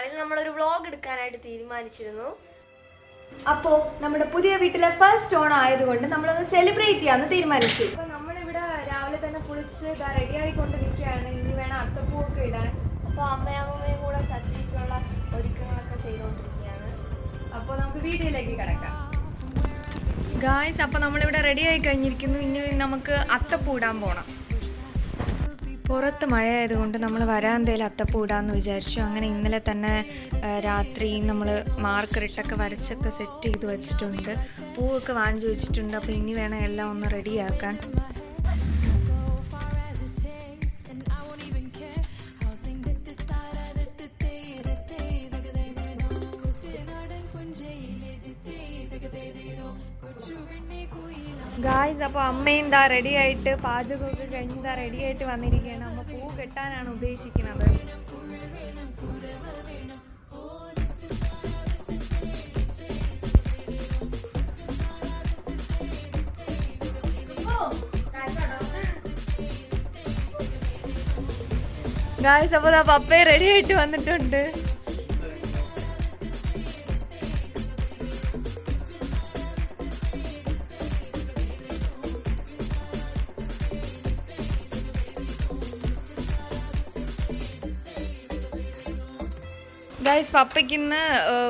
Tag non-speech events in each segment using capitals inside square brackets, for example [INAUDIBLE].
നാളിൽ നമ്മളൊരു വ്ളോഗ് എടുക്കാനായിട്ട് തീരുമാനിച്ചിരുന്നു. അപ്പോ നമ്മുടെ പുതിയ വീട്ടിലെ ഫസ്റ്റ് ഓൺ ആയതുകൊണ്ട് നമ്മളൊന്ന് സെലിബ്രേറ്റ് ചെയ്യാന്ന് തീരുമാനിച്ചു. അപ്പോൾ നമ്മളിവിടെ രാവിലെ തന്നെ കുളിച്ച് ഇതാ റെഡിയായിക്കൊണ്ട് നിൽക്കുകയാണ്. ഇനി വേണം അത്തപ്പൂവൊക്കെ ഇടാൻ. അപ്പോൾ അമ്മയമ്മയും കൂടെ സദ്യക്കുള്ള ഒരുക്കങ്ങളൊക്കെ ചെയ്തുകൊണ്ടിരിക്കുകയാണ്. അപ്പോൾ നമുക്ക് വീഡിയോയിലേക്ക് കിടക്കാം. ഗായ്സ് അപ്പോൾ നമ്മളിവിടെ റെഡി ആയി കഴിഞ്ഞിരിക്കുന്നു. ഇനി നമുക്ക് അത്തപ്പൂ ഇടാൻ പോകണം പുറത്ത് മഴയായതുകൊണ്ട് നമ്മൾ വരാന്തയിൽ അത്തപ്പൂ ഇടാമെന്ന് വിചാരിച്ചു. അങ്ങനെ ഇന്നലെ തന്നെ രാത്രി നമ്മൾ മാർക്കറിട്ടൊക്കെ വരച്ചൊക്കെ സെറ്റ് ചെയ്ത് വെച്ചിട്ടുണ്ട്. പൂവൊക്കെ വാങ്ങിച്ചു വെച്ചിട്ടുണ്ട്. അപ്പോൾ ഇനി വേണം എല്ലാം ഒന്ന് റെഡിയാക്കാൻ ഗായ്സ് അപ്പോൾ അമ്മയും ദാ റെഡി ആയിട്ട് പാചകമൊക്കെ കഴിഞ്ഞ് ദാ റെഡി ആയിട്ട് വന്നിരിക്കുകയാണ്. അമ്മ പൂ കെട്ടാനാണ് ഉദ്ദേശിക്കുന്നത്. ഗായ്സ് അപ്പോൾ പപ്പയെ റെഡി ആയിട്ട് വന്നിട്ടുണ്ട്. ഗൈസ് പപ്പയ്ക്ക് ഇന്ന്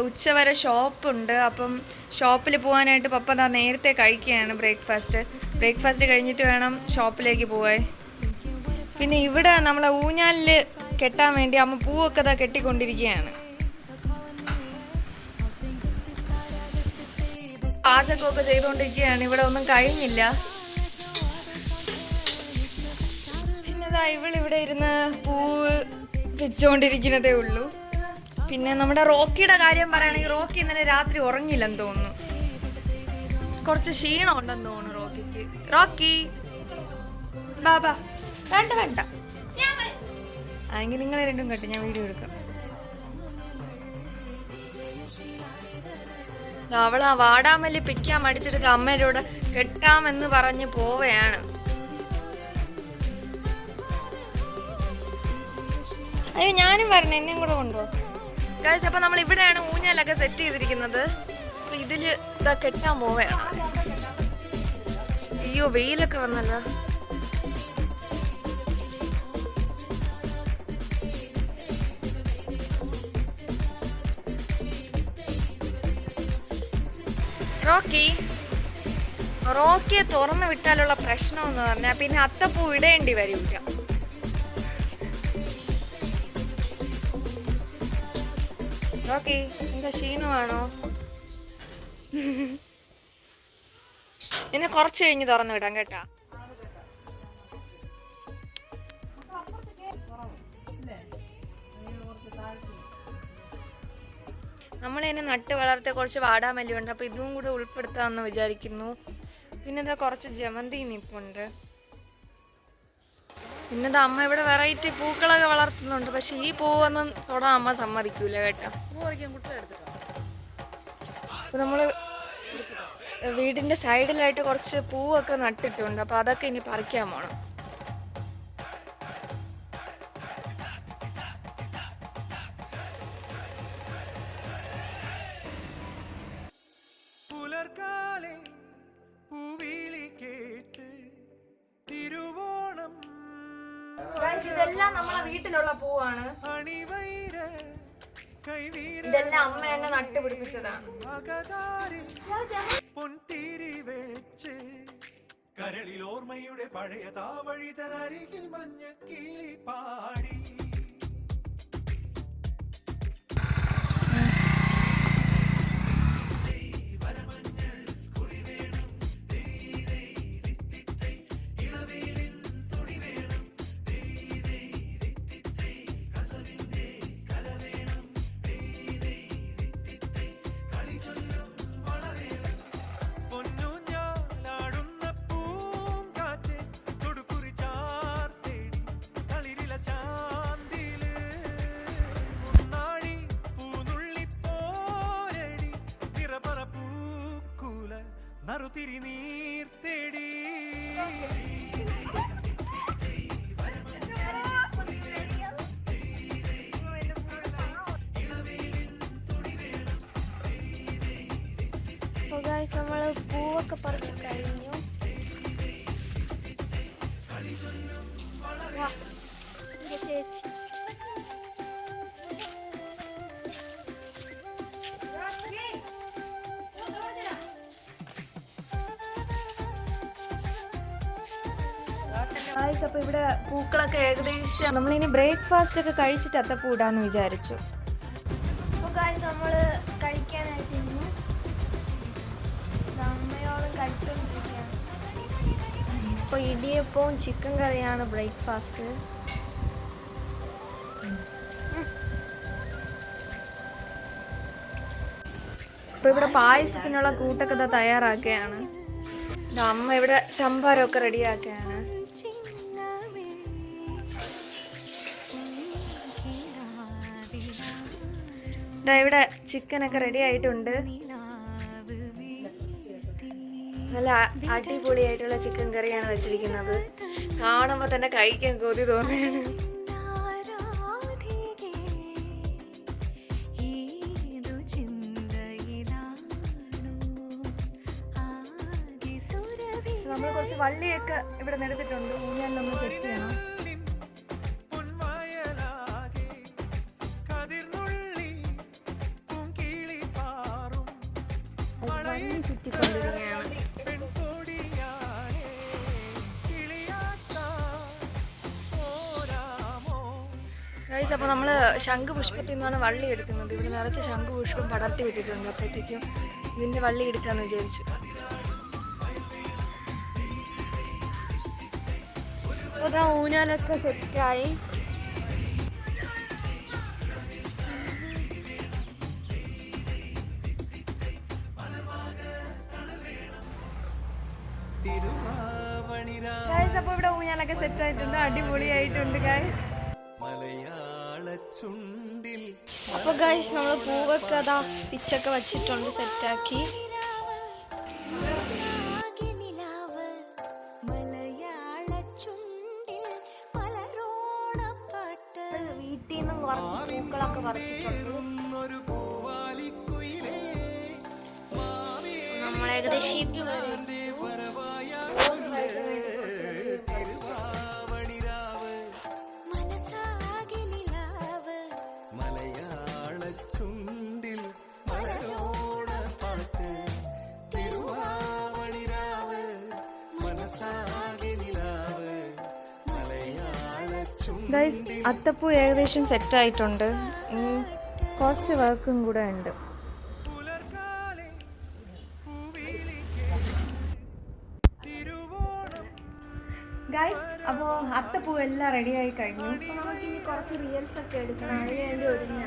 ഉച്ചവരെ ഷോപ്പുണ്ട്. അപ്പം ഷോപ്പിൽ പോകാനായിട്ട് പപ്പ താ നേരത്തെ കഴിക്കുകയാണ് ബ്രേക്ക്ഫാസ്റ്റ്. ബ്രേക്ക്ഫാസ്റ്റ് കഴിഞ്ഞിട്ട് വേണം ഷോപ്പിലേക്ക് പോവാൻ. പിന്നെ ഇവിടെ നമ്മളെ ഊഞ്ഞാലിൽ കെട്ടാൻ വേണ്ടി അമ്മ പൂവൊക്കെ ദാ കെട്ടിക്കൊണ്ടിരിക്കുകയാണ്. പാചകമൊക്കെ ചെയ്തുകൊണ്ടിരിക്കുകയാണ്. ഇവിടെ ഒന്നും കഴിഞ്ഞില്ല. പിന്നെ ഇതാ ഇവളിവിടെ ഇരുന്ന് പൂവ് വെച്ചുകൊണ്ടിരിക്കുന്നതേ ഉള്ളൂ. പിന്നെ നമ്മുടെ റോക്കിയുടെ കാര്യം പറയുകയാണെങ്കിൽ റോക്കി ഇന്നലെ രാത്രി ഉറങ്ങില്ലെന്ന് തോന്നുന്നു. കുറച്ച് ക്ഷീണം ഉണ്ടെന്ന് തോന്നുന്നു റോക്കിക്ക്. റോക്കി ബാബാ വേണ്ട വേണ്ട. അതെങ്കിൽ നിങ്ങൾ രണ്ടും കേട്ടോ ഞാൻ വീഡിയോ എടുക്കാം. അവൾ ആ വാടാമല്ലി പിക്കാൻ മടിച്ചെടുത്ത് അമ്മയോട് കൂടെ കെട്ടാമെന്ന് പറഞ്ഞ് പോവുകയാണ്. അയ്യോ ഞാനും വരണം എന്നെയും കൂടെ കൊണ്ടുപോ ഗൈസ് അപ്പൊ നമ്മൾ ഇവിടെയാണ് ഊഞ്ഞാലൊക്കെ സെറ്റ് ചെയ്തിരിക്കുന്നത്. അപ്പൊ ഇതിൽ ഇതാ കെട്ടാൻ പോവുകയാണ്. അയ്യോ വെയിലൊക്കെ വന്നല്ലോ. റോക്കി റോക്കിയെ തുറന്നു വിട്ടാലുള്ള പ്രശ്നം എന്ന് പറഞ്ഞാൽ പിന്നെ അത്തപ്പൂ ഇടേണ്ടി വരില്ല റോക്കി എന്താ ക്ഷീണമാണോ എന്നെ കുറച്ച് കഴിഞ്ഞ് തുറന്നു വിടാം കേട്ടാ. നമ്മൾ ഇതിനെ നട്ട് വളർത്തിയ കുറച്ച് വാടാമല്ലിയുണ്ട് അപ്പോൾ ഇതും കൂടെ ഉൾപ്പെടുത്താമെന്ന് വിചാരിക്കുന്നു. പിന്നെ ഇതാ കുറച്ച് ജമന്തി നിപ്പുണ്ട് പിന്നെ അമ്മ ഇവിടെ വെറൈറ്റി പൂക്കളൊക്കെ വളർത്തുന്നുണ്ട്. പക്ഷെ ഈ പൂവൊന്നും തൊടാൻ അമ്മ സമ്മതിക്കൂല കേട്ടോ. അപ്പൊ നമ്മൾ വീടിന്റെ സൈഡിലായിട്ട് കുറച്ച് പൂവൊക്കെ നട്ടിട്ടുണ്ട്. അപ്പൊ അതൊക്കെ ഇനി പറിക്കാൻ പോണം. ഇതെല്ലാം നമ്മളെ വീട്ടിലുള്ള പൂവാണ്. ഇതെല്ലാം അമ്മ എന്നെ നട്ടുപിടിപ്പിച്ചതാണ്. കരളിൽ ഓർമ്മയുടെ പഴയ താവഴി തനരികിൽ മഞ്ഞ കിളി പാടി. നറുതിരി നീർത്തേടി ഗായ്സ് നമ്മൾ പൂവൊക്കെ പറിച്ചു കഴിഞ്ഞു. ചേച്ചി ഗായ്സ് അപ്പോൾ ഇവിടെ പൂക്കളൊക്കെ ഏകദേശം നമ്മളിനി ബ്രേക്ക്ഫാസ്റ്റ് ഒക്കെ കഴിച്ചിട്ട് അത്തപ്പൂടാന്ന് വിചാരിച്ചു. അപ്പോൾ ഗായ്സ് നമ്മൾ കഴിക്കാനായിട്ട് ഇന്ന് അമ്മയോളം കഴിച്ചുകൊണ്ടിരിക്കുകയാണ് അപ്പോൾ ഇടിയപ്പവും ചിക്കൻ കറിയാണ് ബ്രേക്ക്ഫാസ്റ്റ് അപ്പോൾ ഇവിടെ പായസത്തിനുള്ള കൂട്ടൊക്കെ ഇതാ തയ്യാറാക്കുകയാണ്. അമ്മ ഇവിടെ സംഭാരമൊക്കെ റെഡിയാക്കുകയാണ്. ദാ ഇവിടെ ചിക്കനൊക്കെ റെഡി ആയിട്ടുണ്ട് നല്ല അടിപൊളിയായിട്ടുള്ള ചിക്കൻ കറിയാണ് വെച്ചിരിക്കുന്നത്. കാണുമ്പോൾ തന്നെ കഴിക്കാൻ കൊതി തോന്നുകയാണ്. നമ്മൾ കുറച്ച് വള്ളിയൊക്കെ ഇവിടെ നിരത്തിട്ടുണ്ട് ഊഞ്ഞാലൊന്ന് സെറ്റ് ചെയ്യണം. ചുറ്റിക്കൊണ്ടിരിക്കുകയാണ്. ഗൈസ് അപ്പോൾ നമ്മൾ ശംഖുപുഷ്പത്തിൽ നിന്നാണ് വള്ളി എടുക്കുന്നത്. ഇവിടെ നിറച്ച് ശംഖുപുഷ്പം പടർത്തി വിട്ടിട്ടുണ്ട് അപ്പോഴത്തേക്കും ഇതിന്റെ വള്ളി എടുക്കാമെന്ന് വിചാരിച്ചു. ഇതാ ഊഞ്ഞാലൊക്കെ സെറ്റായി. അപ്പൊ ഇവിടെ ഊഞ്ഞാലൊക്കെ സെറ്റ് ആയിട്ടുണ്ട് അടിപൊളിയായിട്ടുണ്ട് ചുണ്ടിൽ അപ്പോൾ ഗൈസ് നമ്മൾ പൂവൊക്കെ അതാ പിച്ചൊക്കെ വെച്ചിട്ടുണ്ട് സെറ്റാക്കി. വീട്ടിൽ നിന്നും കുറച്ച് പൂക്കളൊക്കെ പറിച്ചിട്ടുണ്ട് നമ്മൾ ഏകദേശം ഇതുവരെ ഗൈസ് അത്തപ്പൂ ഏകദേശം സെറ്റ് ആയിട്ടുണ്ട്. ഇനി കുറച്ച് വർക്കും കൂടെ ഉണ്ട്. ഗൈസ് അപ്പോൾ അത്തപ്പൂ എല്ലാം റെഡിയായി കഴിഞ്ഞു. നമുക്ക് ഇനി കുറച്ച് റിയൽസ് ഒക്കെ എടുക്കണം. അതിന് വേണ്ടി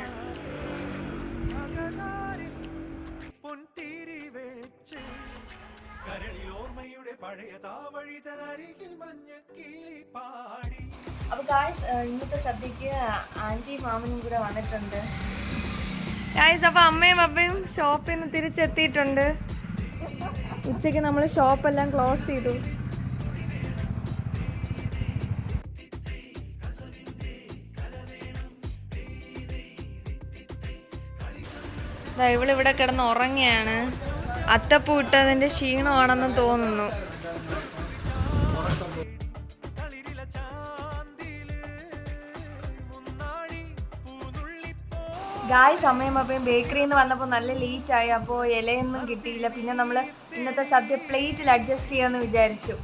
പാടി. അപ്പോൾ ഗായ്സ് ഇന്നത്തെ സദ്യക്ക് ആന്റി മാമനും കൂടെ വന്നിട്ടുണ്ട്. ഗായ്സ് അപ്പോൾ അമ്മയും അപ്പയും ഷോപ്പിൽ നിന്ന് തിരിച്ചെത്തിയിട്ടുണ്ട്. ഉച്ചയ്ക്ക് നമ്മൾ ഷോപ്പെല്ലാം ക്ലോസ് ചെയ്തു. ഇവളിവിടെ കിടന്ന് ഉറങ്ങിയാണ് അത്തപ്പൂ ഇട്ടതിന്റെ ക്ഷീണമാണെന്ന് തോന്നുന്നു. ഗായ് സമയം അപ്പം ബേക്കറിയിൽ നിന്ന് വന്നപ്പോൾ നല്ല ലേറ്റ് ആയി അപ്പോൾ ഇലയൊന്നും കിട്ടിയില്ല. പിന്നെ നമ്മൾ ഇന്നത്തെ സദ്യ പ്ലേറ്റിൽ അഡ്ജസ്റ്റ് ചെയ്യാമെന്ന് വിചാരിച്ചു.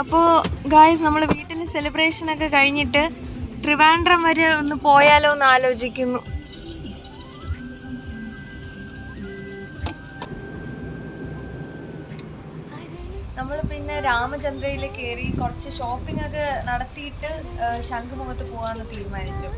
അപ്പോൾ ഗായ്സ് നമ്മൾ വീട്ടിൽ സെലിബ്രേഷൻ ഒക്കെ കഴിഞ്ഞിട്ട് ട്രിവാൻഡ്രം വരെ ഒന്ന് പോയാലോ എന്ന് ആലോചിക്കുന്നു. നമ്മൾ പിന്നെ രാമചന്ദ്രയിൽ കയറി കുറച്ച് ഷോപ്പിംഗ് ഒക്കെ നടത്തിയിട്ട് ശംഖുമുഖത്ത് പോകാമെന്ന് തീരുമാനിച്ചു.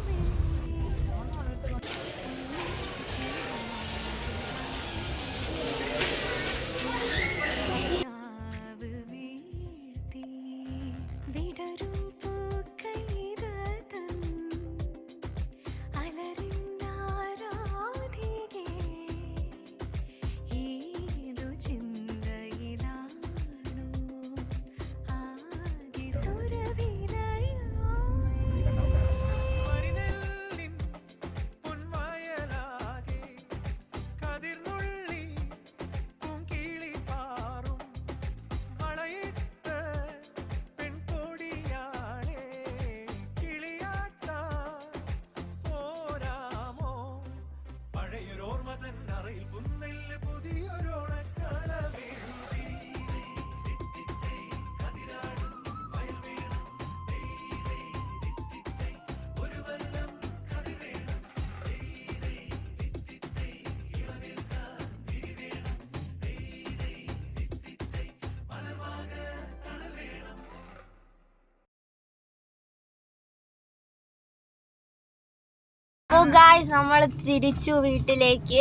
അപ്പോൾ ഗായ്സ് നമ്മൾ തിരിച്ചു വീട്ടിലേക്ക്.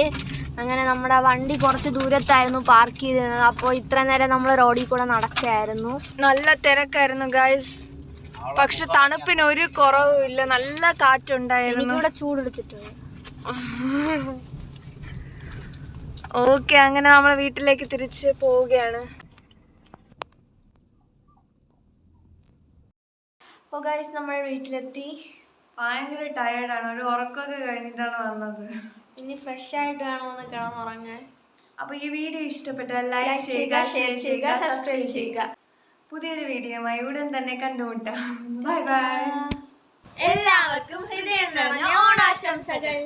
അങ്ങനെ നമ്മുടെ വണ്ടി കുറച്ച് ദൂരത്തായിരുന്നു പാർക്ക് ചെയ്തിരുന്നത്. അപ്പോൾ ഇത്ര നേരം നമ്മൾ റോഡിൽ കൂടെ നടക്കായിരുന്നു നല്ല തിരക്കായിരുന്നു ഗായ്സ് പക്ഷെ തണുപ്പിന് ഒരു കുറവും ഇല്ല. നല്ല കാറ്റുണ്ടായിരുന്നു. എനിക്കിവിടെ ചൂടെടുത്തിട്ടുണ്ട് ഓക്കെ അങ്ങനെ നമ്മൾ വീട്ടിലേക്ക് തിരിച്ച് പോവുകയാണ്. അപ്പോൾ ഗായ്സ് നമ്മൾ വീട്ടിലെത്തി. ഭയങ്കര ടയേർഡാണ് ഒരു ഉറക്കമൊക്കെ കഴിഞ്ഞിട്ടാണ് വന്നത്. ഇനി ഫ്രഷ് ആയിട്ട് വേണോ എന്ന് കിടന്ന് ഉറങ്ങാൻ അപ്പൊ ഈ വീഡിയോ ഇഷ്ടപ്പെട്ടാൽ ലൈക്ക് ചെയ്യുക ഷെയർ ചെയ്യുക, സബ്സ്ക്രൈബ് ചെയ്യുക. പുതിയൊരു വീഡിയോയുമായി ഉടൻ തന്നെ കണ്ടുമുട്ടാം. [LAUGHS] ബൈ ബൈ എല്ലാവർക്കും ഹൃദയം നിറഞ്ഞ ഓണാശംസകൾ.